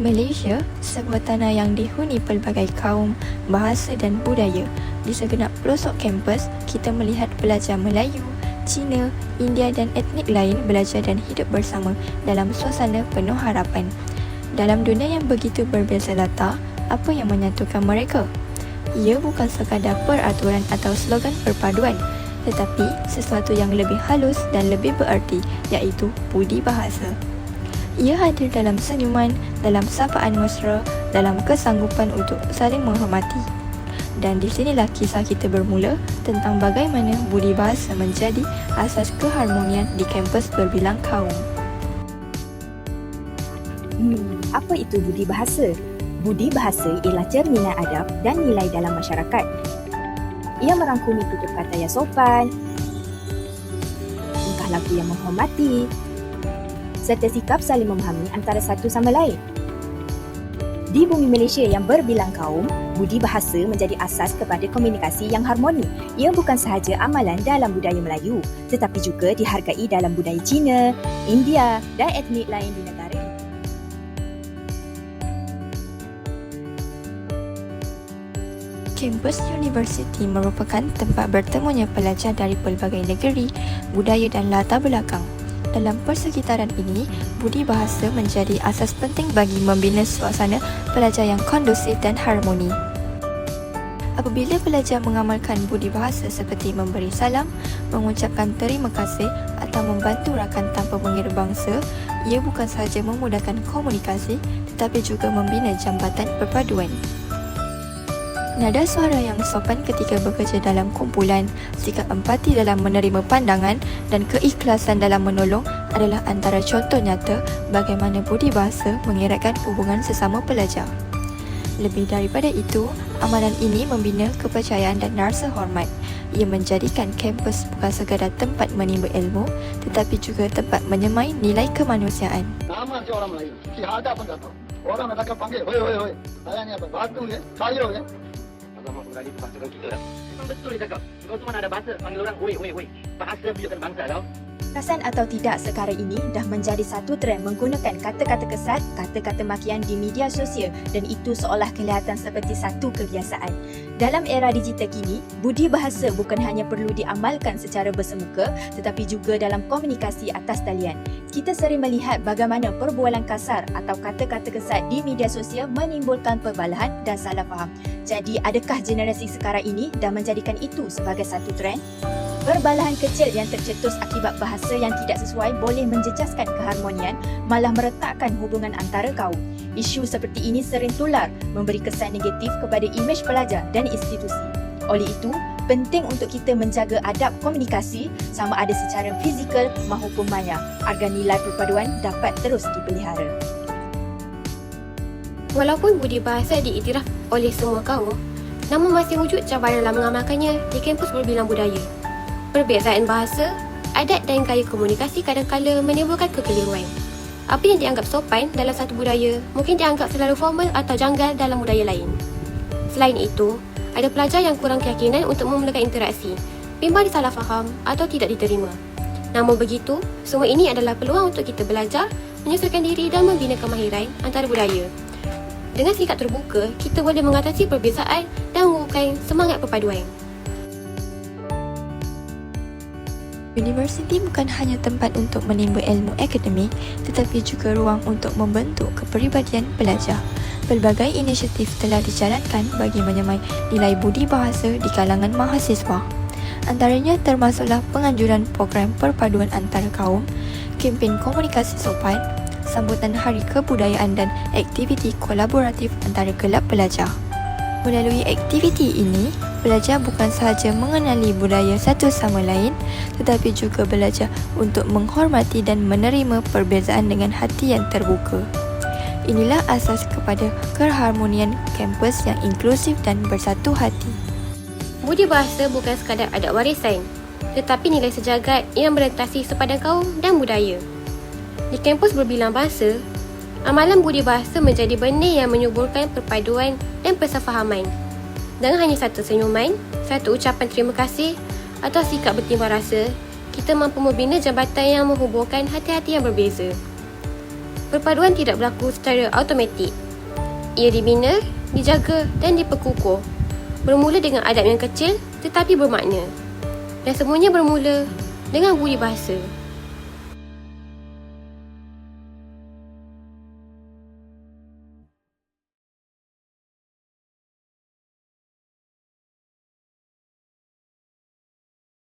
Malaysia, sebuah tanah yang dihuni pelbagai kaum, bahasa dan budaya. Di segenap pelosok kampus, kita melihat pelajar Melayu, Cina, India dan etnik lain belajar dan hidup bersama dalam suasana penuh harapan. Dalam dunia yang begitu berbeza latar, apa yang menyatukan mereka? Ia bukan sekadar peraturan atau slogan perpaduan, tetapi sesuatu yang lebih halus dan lebih bererti iaitu budi bahasa. Ia hadir dalam senyuman, dalam sapaan mesra, dalam kesanggupan untuk saling menghormati. Dan di sinilah kisah kita bermula tentang bagaimana budi bahasa menjadi asas keharmonian di kampus berbilang kaum. Hmm, apa itu budi bahasa? Budi bahasa ialah cerminan adab dan nilai dalam masyarakat. Ia merangkumi tutur kata yang sopan, tingkah laku yang menghormati, serta sikap saling memahami antara satu sama lain. Di bumi Malaysia yang berbilang kaum, budi bahasa menjadi asas kepada komunikasi yang harmoni. Ia bukan sahaja amalan dalam budaya Melayu, tetapi juga dihargai dalam budaya Cina, India dan etnik lain di negara ini. Kampus University merupakan tempat bertemunya pelajar dari pelbagai negeri, budaya dan latar belakang. Dalam persekitaran ini, budi bahasa menjadi asas penting bagi membina suasana pelajar yang kondusif dan harmoni. Apabila pelajar mengamalkan budi bahasa seperti memberi salam, mengucapkan terima kasih atau membantu rakan tanpa mengira bangsa, ia bukan sahaja memudahkan komunikasi tetapi juga membina jambatan perpaduan. Nada suara yang sopan ketika bekerja dalam kumpulan, sikap empati dalam menerima pandangan dan keikhlasan dalam menolong adalah antara contoh nyata bagaimana budi bahasa mengeratkan hubungan sesama pelajar. Lebih daripada itu, amalan ini membina kepercayaan dan rasa hormat. Ia menjadikan kampus bukan sekadar tempat menimba ilmu tetapi juga tempat menyemai nilai kemanusiaan. Nama si orang Melayu. Si ada pun tahu. Orang nak panggil, hoi, hoi, hoi. Saya ni apa? Batu ya, sayur Agama berani bahasa kita dah. Memang betul dia cakap. Kau tu mana ada bahasa panggil orang woi woi woi. Bahasa tunjukkan bangsa tau. Perasan atau tidak sekarang ini dah menjadi satu trend menggunakan kata-kata kesat, kata-kata makian di media sosial dan itu seolah kelihatan seperti satu kebiasaan. Dalam era digital kini, budi bahasa bukan hanya perlu diamalkan secara bersemuka tetapi juga dalam komunikasi atas talian. Kita sering melihat bagaimana perbualan kasar atau kata-kata kesat di media sosial menimbulkan perbalahan dan salah faham. Jadi, adakah generasi sekarang ini dah menjadikan itu sebagai satu trend? Perbalahan kecil yang tercetus akibat bahasa yang tidak sesuai boleh menjejaskan keharmonian, malah meretakkan hubungan antara kaum. Isu seperti ini sering tular, memberi kesan negatif kepada imej pelajar dan institusi. Oleh itu, penting untuk kita menjaga adab komunikasi sama ada secara fizikal maupun maya agar nilai perpaduan dapat terus dipelihara. Walaupun budi bahasa diiktiraf oleh semua kaum, namun masih wujud cabaran dalam mengamalkannya di kampus berbilang budaya. Perbezaan bahasa, adat dan gaya komunikasi kadang-kala menimbulkan kekeliruan. Apa yang dianggap sopan dalam satu budaya mungkin dianggap terlalu formal atau janggal dalam budaya lain. Selain itu, ada pelajar yang kurang keyakinan untuk memulakan interaksi, bimbang disalah faham atau tidak diterima. Namun begitu, semua ini adalah peluang untuk kita belajar, menyesuaikan diri dan membina kemahiran antara budaya. Dengan sikap terbuka, kita boleh mengatasi perbezaan dan mengukuhkan semangat perpaduan. Universiti bukan hanya tempat untuk menimba ilmu akademik tetapi juga ruang untuk membentuk kepribadian pelajar. Pelbagai inisiatif telah dijalankan bagi menyemai nilai budi bahasa di kalangan mahasiswa. Antaranya termasuklah penganjuran program perpaduan antara kaum, kempen komunikasi sopan, sambutan hari kebudayaan dan aktiviti kolaboratif antara kelab pelajar. Melalui aktiviti ini, pelajar bukan sahaja mengenali budaya satu sama lain tetapi juga belajar untuk menghormati dan menerima perbezaan dengan hati yang terbuka. Inilah asas kepada keharmonian kampus yang inklusif dan bersatu hati. Budi bahasa bukan sekadar adat warisan, tetapi nilai sejagat yang merentasi sepadan kaum dan budaya. Di kampus berbilang bahasa, amalan budi bahasa menjadi benih yang menyuburkan perpaduan dan persefahaman. Dengan hanya satu senyuman, satu ucapan terima kasih atau sikap bertimbang rasa, kita mampu membina jambatan yang menghubungkan hati-hati yang berbeza. Perpaduan tidak berlaku secara automatik. Ia dibina, dijaga dan diperkukuh. Bermula dengan adab yang kecil tetapi bermakna. Dan semuanya bermula dengan budi bahasa.